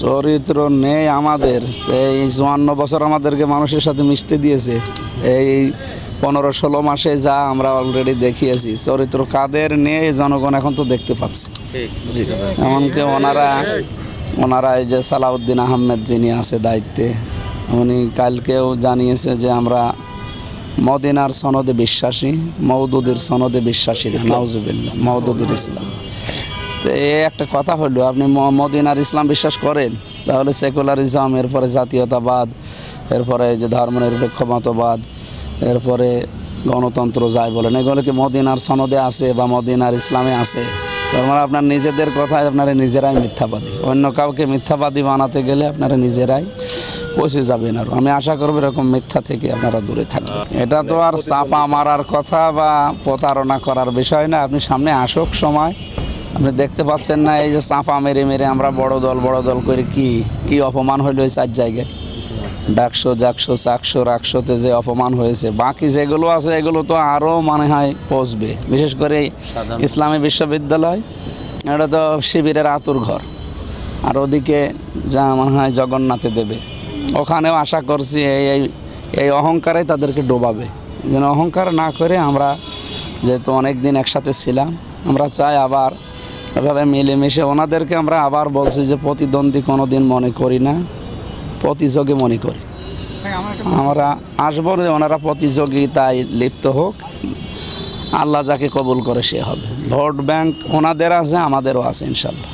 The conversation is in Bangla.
চরিত্র নেই আমাদের। এই চুয়ান্ন বছর আমাদেরকে মানুষের সাথে মিশতে দিয়েছে। এই পনেরো ষোলো মাসে যা আমরা অলরেডি দেখিয়েছি। চরিত্র কাদের নিয়ে জনগণ এখন তো দেখতে পাচ্ছে। এমনকি ওনারা ওনারা এই যে সালাউদ্দিন আহমেদ যিনি আছে দায়িত্বে উনি কালকেও জানিয়েছে যে আমরা মদিনার সনদে বিশ্বাসী মৌদুদের সনদে বিশ্বাসী না, নাউজুবিল্লাহ মৌদুদের ইসলাম। তো এই একটা কথা হলো, আপনি মদিনার ইসলাম বিশ্বাস করেন? তাহলে সেকুলারিজম এরপরে জাতীয়তাবাদ, এরপরে যে ধর্মনিরপেক্ষ মতবাদ এরপরে গণতন্ত্র যায় বলেন, এগুলো কি মদিনার সনদে আছে বা মদিনার ইসলামে আছে? তার মানে আপনার নিজেদের কথায় আপনারা নিজেরাই মিথ্যাবাদী। অন্য কাউকে মিথ্যাবাদী বানাতে গেলে আপনারা নিজেরাই পৌঁছে যাবেন আর। আমি আশা করব এরকম মিথ্যা থেকে আপনারা দূরে থাকবেন। এটা তো আর চাপা মারার কথা বা প্রতারণা করার বিষয় না। আপনি সামনে আসুক সময়। আপনি দেখতে পাচ্ছেন না এই যে চাপা মেরে মেরে আমরা বড় দল বড় দল করে কি কি অপমান হইল এই চার জায়গায়? ডাকশো জাকশো চাকশো রাকশোতে যে অপমান হয়েছে বাকি যেগুলো আছে এগুলো তো আরও মনে হয় পৌঁছবে বিশেষ করে ইসলামী বিশ্ববিদ্যালয় এটা তো শিবিরের আতুর ঘর। আর ওদিকে যা মনে হয় জগন্নাথে দেবে। ওখানেও আশা করছি এই এই এই অহংকারে তাদেরকে ডোবাবে। যেন অহংকার না করে আমরা যেহেতু অনেক দিন একসাথে ছিলাম আমরা চাই আবার এভাবে মিলেমিশে। ওনাদেরকে আমরা আবার বলছি যে প্রতিদ্বন্দ্বী কোনো দিন মনে করি না প্রতিযোগী মনে করি। আমরা আসব যে ওনারা প্রতিযোগিতায় লিপ্ত হোক আল্লাহ যাকে কবুল করে সে হবে। ভোট ব্যাংক ওনাদের আছে আমাদেরও আছে ইনশাল্লাহ।